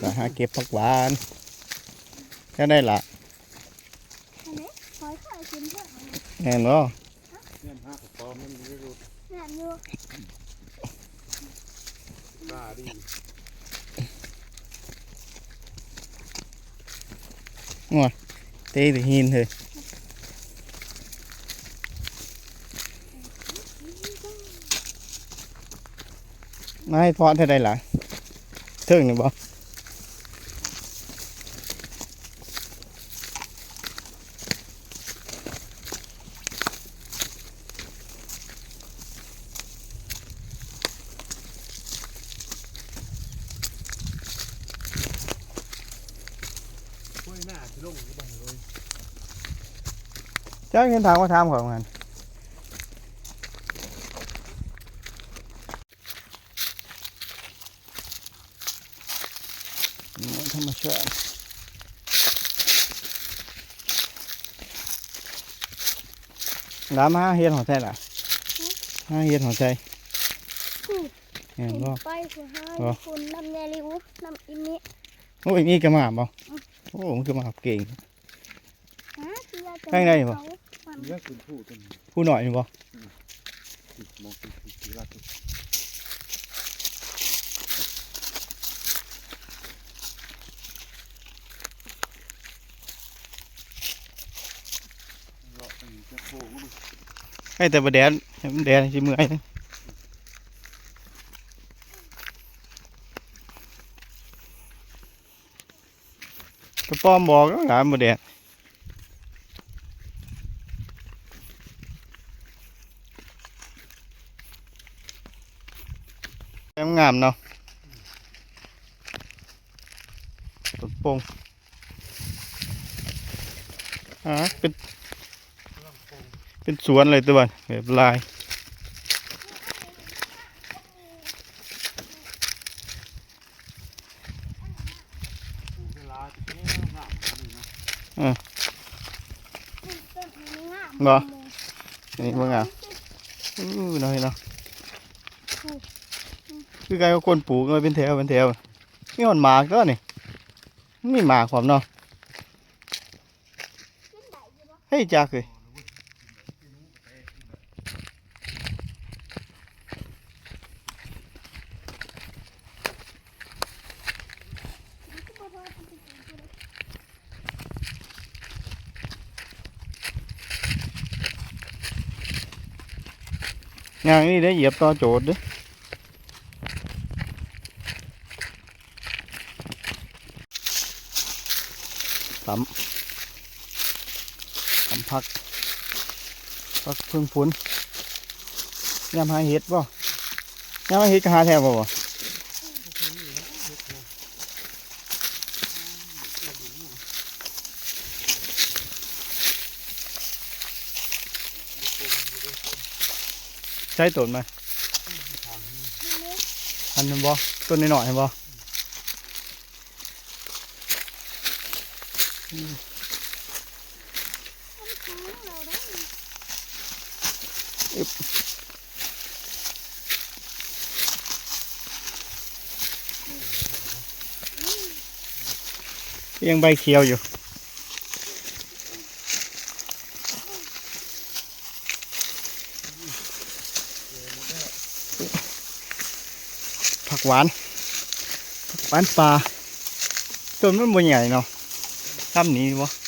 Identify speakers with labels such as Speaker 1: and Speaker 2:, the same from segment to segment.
Speaker 1: ก็หาเก็บผักหวานก็ได้ละ
Speaker 2: อันนี้คอยข้าวกินเพื่อน
Speaker 1: แน่นบ่
Speaker 3: เงี้ยห้ากระป๋อมมันไม่รู้
Speaker 2: งานอยู่
Speaker 3: กล้าดิ
Speaker 1: เตะหินเถอะมาให้พอดให้ได้ละเทิงนี่บ่
Speaker 3: ช่วยหน้าที่ลงก็บังเลย
Speaker 1: เจ้าเห็นทางว่าทำของมันนี่ธรรมชาติดามาเฮียน หัวใจล่ะห้าเฮียนหัวใจเห็นบ่
Speaker 2: ไปคือห้า
Speaker 1: บ่
Speaker 2: คุณน้ำแยริวน้ำอิมิ
Speaker 1: โอ้ยนี่ก็มาบ่โอ้มันคือมาเก่ง
Speaker 2: ฮะที่ว่าจะ
Speaker 1: ข้างในบ่
Speaker 2: มัน
Speaker 3: เยอะขึ้นผู้กัน
Speaker 1: ผู้หน่อยนี่บ่
Speaker 3: มองติดติดรักเปะโผล่า
Speaker 1: ให้แต่ประแดนให้มันแดนสิเมื่อยนะกระป้อมบอกแล้วหลานบ่แดน งามเนาะต้นโป่งอ่าเป็น เป็นสวนเลยตัวบันแบบลาย
Speaker 3: เวลาจะแก้หน้าะ
Speaker 2: นี่มึ
Speaker 1: งอะอู้น้อยเนาะ คือไงก็คนปลูกเลยเป็นแถวเป็นแถวนี่มันหมากก็นี่มันมีหมากความเนาะเฮ้ยจักเลยงานนี้ได้เหยียบต่อโจดเด้อ ตำตำพักพักพึ่งพุนยำหาเห็ดบ่ยำหาเห็ดก็หาแทบบ่บ่ใช้ต้นไหมอันนั้นบ่ต้นน้อยๆเห็นบ่ ยังใบเขียวอยู่ผักหวานผัก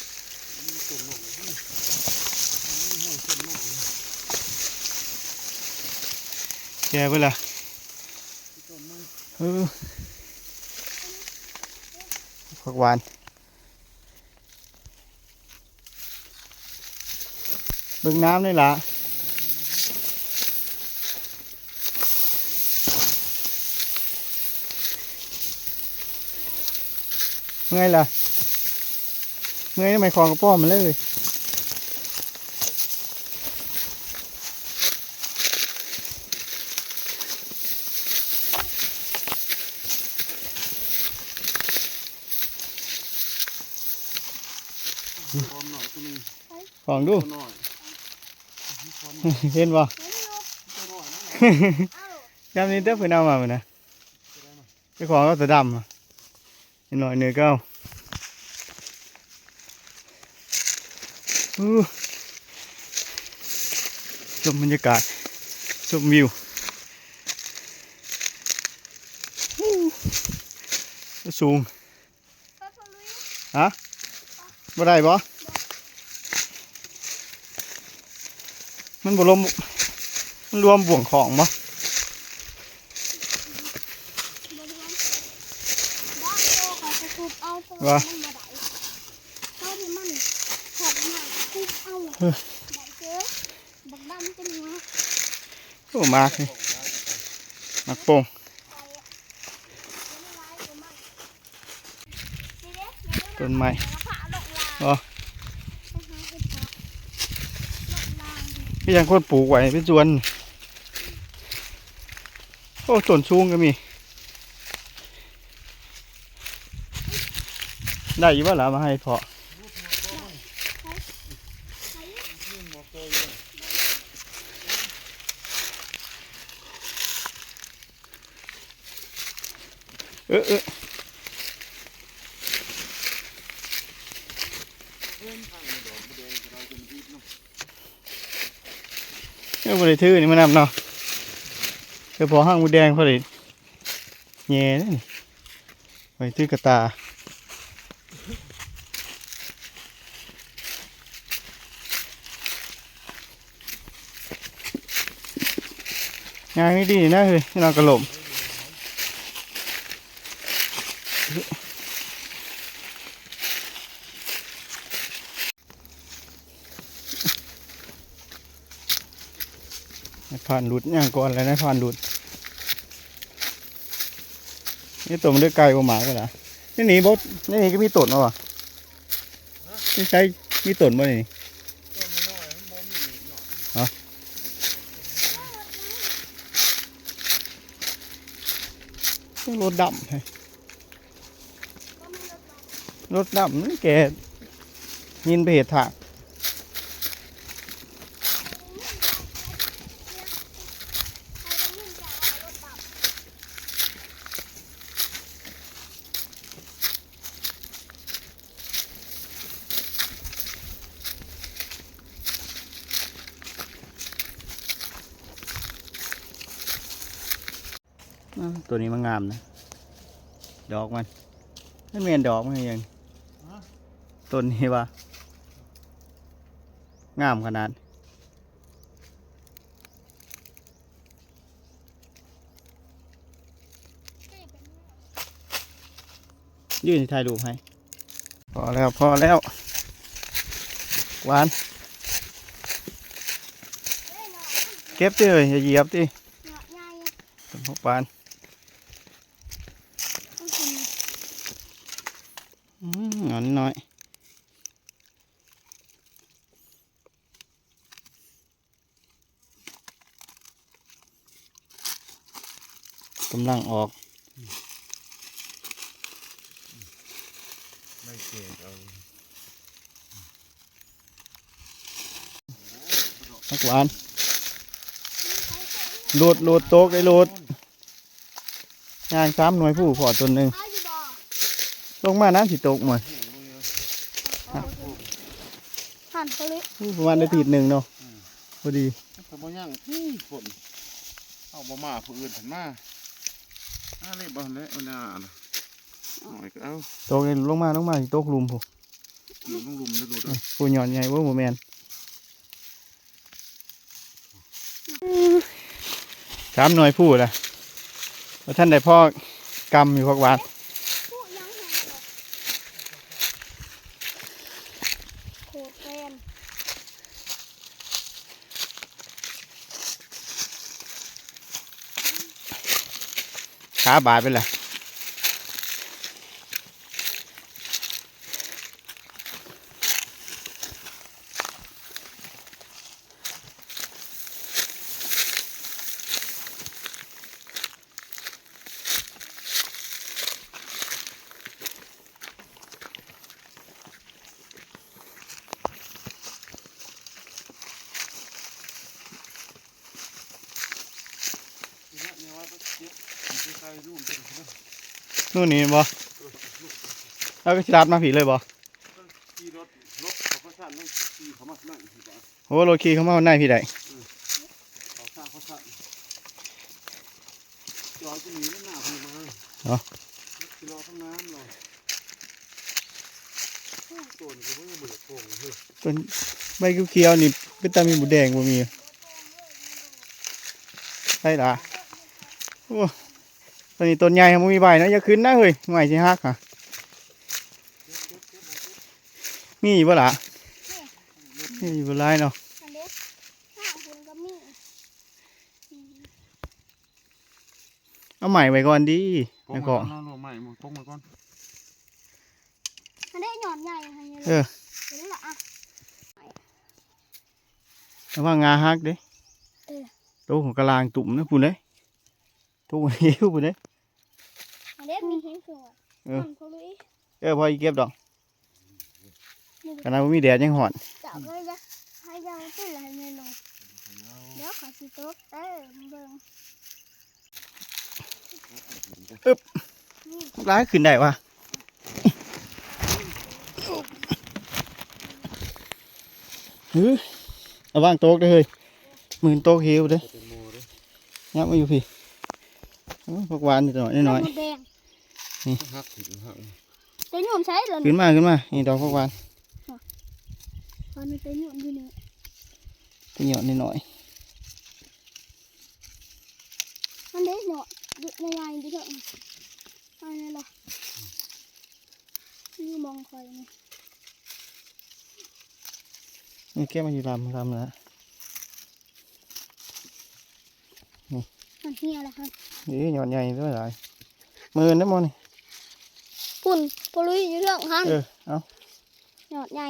Speaker 1: หวานปลาต้นมันบนใหญ่เวะแกไปละเออผักหวานบิ่งน้ำนี่ล่ะเมื่อยล่ะเมื่อยทำไมคลองกระป้อมมันเลย คลองดู
Speaker 3: หน่อย
Speaker 1: เห็นบ่
Speaker 2: เอ้า
Speaker 1: ยามนี้เด้อเพิ่นเอามามื้อนะไปของก็ตัวดำอะนิดหน่อยเนื้อเก้าอู้ชมบรรยากาศชมวิวอู้สูง
Speaker 2: ก็ทะลุย
Speaker 1: ฮะบ่ได้บ่ มันบ่ลมมันรวมบ่วงของบ่
Speaker 2: บริเวณบ้านโตเขาจะทุบเอาเพราะว่ามันบ่ได้เพราะที่มันขอบหน้าทุบเอาได้เจอบักดำเป็นไง
Speaker 1: โอ้มากเลยมักโป่งต้นไม้อ๋อ ก็ยังคนปลูกไว้เป็นสวน โอ้ต้นสูงก็มี ได้อยู่ว่าหล่ะมาให้เพาะเออเออ เออบริถือนี่มันนำเนาะเออพอห้างมูแดงพอดีแง่เลยนี่ไว้ถือกระตางานไม่ดีนะเฮ้ยนี่เรากระหล่ม ผ่านหลุดย่างก่อนเลยนะผ่านหลุด นี่ตัวมันเลือกไกลกว่าหมาก็นะนี่หนีบดนี่นี่ก็มีตดเนาะนี่ใช้มีตดบ่นี่รถดำให้รถดำนี่แกยินไปเหตุถากอ้าวตัวนี้มันงามนะ ดอกมันนั่นเมียนดอกมันยังต้นนี้วะงามขนาดยื่นถ่ายรูปให้ พอแล้วพอแล้วหวาน เก็บดิเลยอย่าเหยียบดิต้นหกปานอืมห นอนน้อยกำลังออก
Speaker 3: ไม่เก่งเอา
Speaker 1: นักหวานโหลดโหลดโต๊ะได้โหลดงานสามหน่วยผู้พอตัวหนึ่งลงมาน้ำสิตกหมด
Speaker 2: หันไปเลย
Speaker 1: ผู้ประมาณนาทีหนึ่งเนาะพอดี
Speaker 3: แต่บ่ยังอื้อฝนเอาบ่มาผู้อื่นถันมาอาเลยบ่เลยเอาหน้าน่ะหน่อยก็เอา
Speaker 1: โตกลงมาลงมาสิโต๊ะลุมผู้
Speaker 3: อยู่ตรงลุมแล้วดูด
Speaker 1: ผู้หย่อนใหญ่ว่าโมแมนสามหน่วยผู้ละแล้วท่านได้พ่อกำอยู่พักหวาน
Speaker 2: ผู้ยังไงโคตรแฟน
Speaker 1: ขาบาดไปเลย นู่นนี่บ่แล้วก็สิลัดมาผีเลยบ่
Speaker 3: ขี่รถขี่เขามานั่งที่บ้าน
Speaker 1: โอ้โลคีเขามาวันไหนพี่ได้
Speaker 3: เขาสร้างเขาสั่นจอดก็หนีไม่หน้าพี่มา
Speaker 1: เนาะ
Speaker 3: คือรอทั้งน้ำรอตัวนี้ก็เพิ่งมือโป่งเฮ้ย
Speaker 1: ต้นใบเขียวๆนี่เป็นตามีหมูแดงบ่มีใช่ละโอ้ ตอนนี้ต้นใหญ่มันมีใบเนาะอย่าขึ้นนะเฮ้ยใหม่สิฮักอะมีอยู่บ่ล่ะมีอยู่บ่หลายเนาะ
Speaker 2: อันเด็กข้างคุณก็มีอืม
Speaker 1: เอาใหม่ไว้ก่อนดิ
Speaker 3: โป่
Speaker 1: แล้
Speaker 3: ง
Speaker 1: ว
Speaker 3: ก่
Speaker 1: ก็
Speaker 3: อนน้องใหม่มึงโป่งมาก่อน
Speaker 2: อันเด็กหย่อนใหญ่ให้เลย
Speaker 1: เออ
Speaker 2: เห็นละอะ
Speaker 1: ระวังงาฮักเด้
Speaker 2: เออ
Speaker 1: โตของกะลางตุ่มนะพุ่นเด้โตของเหี้ยวพุ่นเด้
Speaker 2: อันเด็กมีเห็นคือว่า
Speaker 1: เออ
Speaker 2: มันเขาลุย
Speaker 1: เออพออีเก็บดอก
Speaker 2: นี่
Speaker 1: ขนาดบ่มีแดดยังหอน
Speaker 2: จับเลยจ้ะให้ยาวขึ้นเลยเมนูเดี๋ยวขอสิโต๊ะเอ้ยเบิ่ง
Speaker 1: ร้ายขึ้นได้วะเฮ้ยระวังโต๊ะเด้อเฮ้ยมือนโต๊ะเหี่ยวเด้อ
Speaker 3: เป็นโมเลย
Speaker 1: ยับมาอยู่พี่โอ้ย ผักหวานนิดหน่อยนิดหน่อย
Speaker 2: มดแดง
Speaker 3: หักถึงหัก
Speaker 2: เต็นหยุ่นใช้เลย
Speaker 1: ขึ้นมาขึ้นมานี่ดอกผักหวาน
Speaker 2: มันมีเต็นหยุ่นอยู่นี่
Speaker 1: ตัวเหยาะนิดหน่อย
Speaker 2: มันเด็กเนาะในยายดิเถอะอันนี้ล่ะนี่มองคอยนี่
Speaker 1: นี่แก้มาอยู่ลำลำนะ
Speaker 2: มั เฮียอะไรครับ
Speaker 1: นี่หยอดใหญ่ด้วยหลายมือนะมอนี่
Speaker 2: ปุ่นปลุยอยู่เรื่องหัน
Speaker 1: เออเอา
Speaker 2: หยอดใหญ่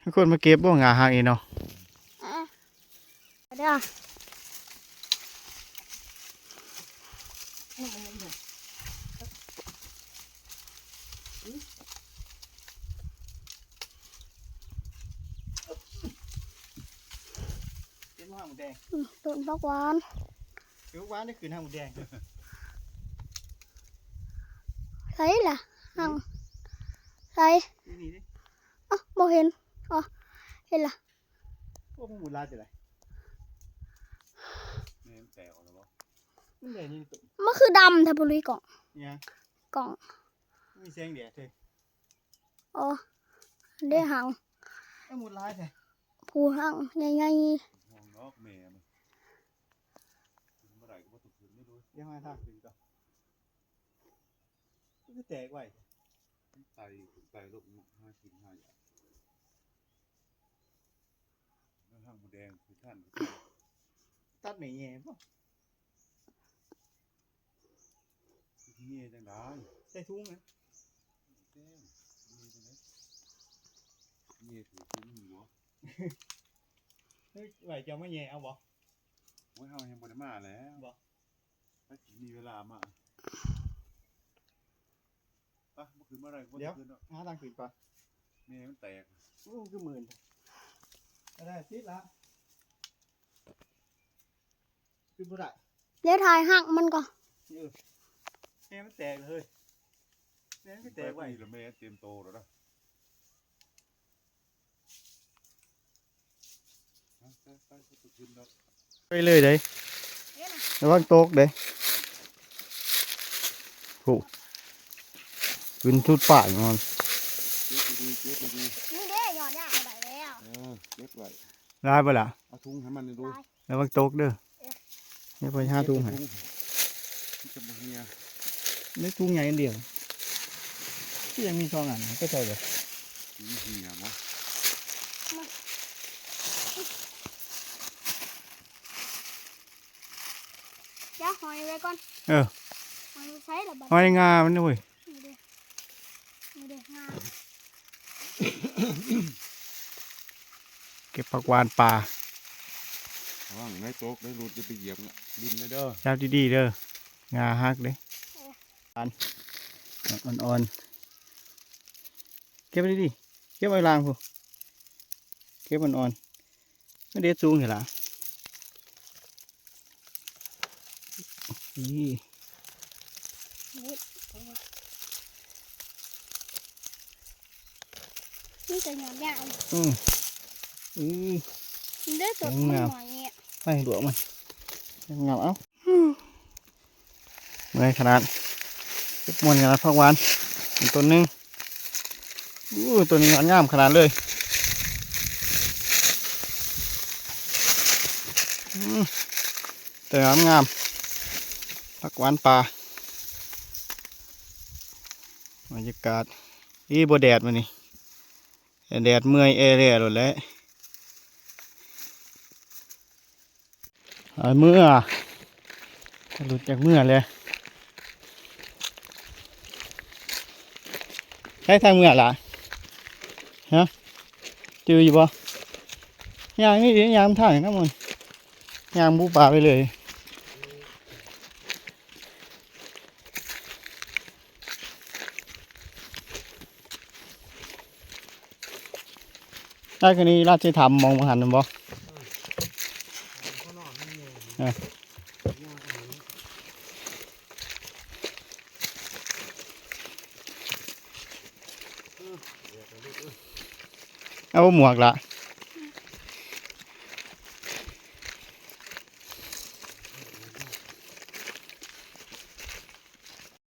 Speaker 1: ให้คนมาเก็บบ่งาหางเองเนาะ
Speaker 2: อะเด้อ
Speaker 1: หางหมูแดง
Speaker 2: อืมต้นพักหวาน
Speaker 1: เก็บหวานได้คืนหางหมูแดง
Speaker 2: ใช่ล่ะหังใช่
Speaker 1: นี่นี่ดิ
Speaker 2: อ๋อบ่เห็นอ๋อเห็นล่ะ
Speaker 1: พวกมึงหมูลาจะไร
Speaker 3: แม่แตกออกแล้วบ่
Speaker 1: มันใหญ่นี่ตุ่ม
Speaker 2: มันคือดำถ้าปลุยกล่อง
Speaker 1: เนี่ย
Speaker 2: กล่อง
Speaker 1: มีแสงแดดเลย
Speaker 2: อ๋อได้หัง
Speaker 1: ไอ้หมูลายแท้
Speaker 2: ผู้หังใหญ่
Speaker 3: ห้ องนอกแม่มันเมื่อไหร่ก็ว่าตกคืนไม่รู้
Speaker 1: เดี๋ยวมาทางถึงก่อนมันก็แตกไว้
Speaker 3: ไตไตลูกห้าชิ้นห้าอย่างแล้วห้างหมูแดงคือท่าน
Speaker 1: ตัดไม่แย่ป่ะ
Speaker 3: ที่นี่จังได้
Speaker 1: ใส่ถุงนะ
Speaker 3: แจ้งนี่จังได้นี่ถือเป็นหัว
Speaker 1: เฮ้ยไหวจะไม่แย่เอาบ่
Speaker 3: โอ้ยเฮายังบ่ได้มาแล้ว
Speaker 1: บ่
Speaker 3: ถ้ามีเวลามาปะเมื่อคืนเมื่อไหร่ก็ว่าตกคืนเนาะ
Speaker 1: หาทางถึงก่อน
Speaker 3: แม่มันแตก
Speaker 1: โอ้คือหมื่นก็ได้ติดละคือบ่ได้
Speaker 2: ๆเดี๋ยวถ่ายหักมันก่อน
Speaker 1: เออแม่มันแตกเลยแม่มันก็แตกไว้
Speaker 3: แล้วแม่เตรียมโตแล้วนะ ไปไปไปตกคืนแล้ว
Speaker 1: ไปเลยเด้ระวังโต๊ะเด้โอ้ขึ้นทุดป่ากนอน
Speaker 3: เก็บดีๆเก็บดี
Speaker 2: นี่เด้หยอดยากเอาได้แล้ว
Speaker 3: ๆเออเก็บไว้
Speaker 1: ได้ปะล่ะ
Speaker 3: เอาถุงให้มันดู
Speaker 1: ระวังโต๊ะเด้อไม่ไปหาทุ่งให้
Speaker 3: ที่จะบ่เฮีย
Speaker 1: ไม่ทุ่งใหญ่อันเดียวที่ยังมีช่องอันก็ใช่เลย
Speaker 3: ถุงเฮียบ่
Speaker 2: เดี๋ยวหอยไว้ก่อน
Speaker 1: เออ
Speaker 2: หอยใช้ละบัด
Speaker 1: หอยงามันด้วย
Speaker 2: นี่เด้นี่เด้งา
Speaker 1: เก็บผักหวานป่า
Speaker 3: ระว่างในโต๊ะได้รูดจะไปเหยียบน่ะดินเลยเด้อ
Speaker 1: จับดีๆเด้องาฮักเด้อันอ่อนๆเก็บไปดิเก็บไว้ล่างพูเก็บอ่อนๆไม่เด็ดสูงเหรอ นี่
Speaker 2: นี่จะหยอดยาว
Speaker 1: อืมอื
Speaker 2: มได้ตัวหน่อยเนี่ย
Speaker 1: ไปดูมันเหงาเอ้าเมื่อยขนาดมวนขนาดพักวานตัวนึงอู้ตัวนี้งอนงามขนาดเลยแต่งามงาม พักวานปลาบรรยากาศอีบแดดมานี่แดดเมื่อยเอเรียหมดแล้วเอเมื่อหลุดจากเมื่อเลยใช้ทางเมื่อล่ะฮะจืออยู่บ่ยางนี่ดิยางทางนะมันยางบูปลาไปเลย ได้คืนนี้ราชธรรมมองมาหันมันบ่เอาหมวกละ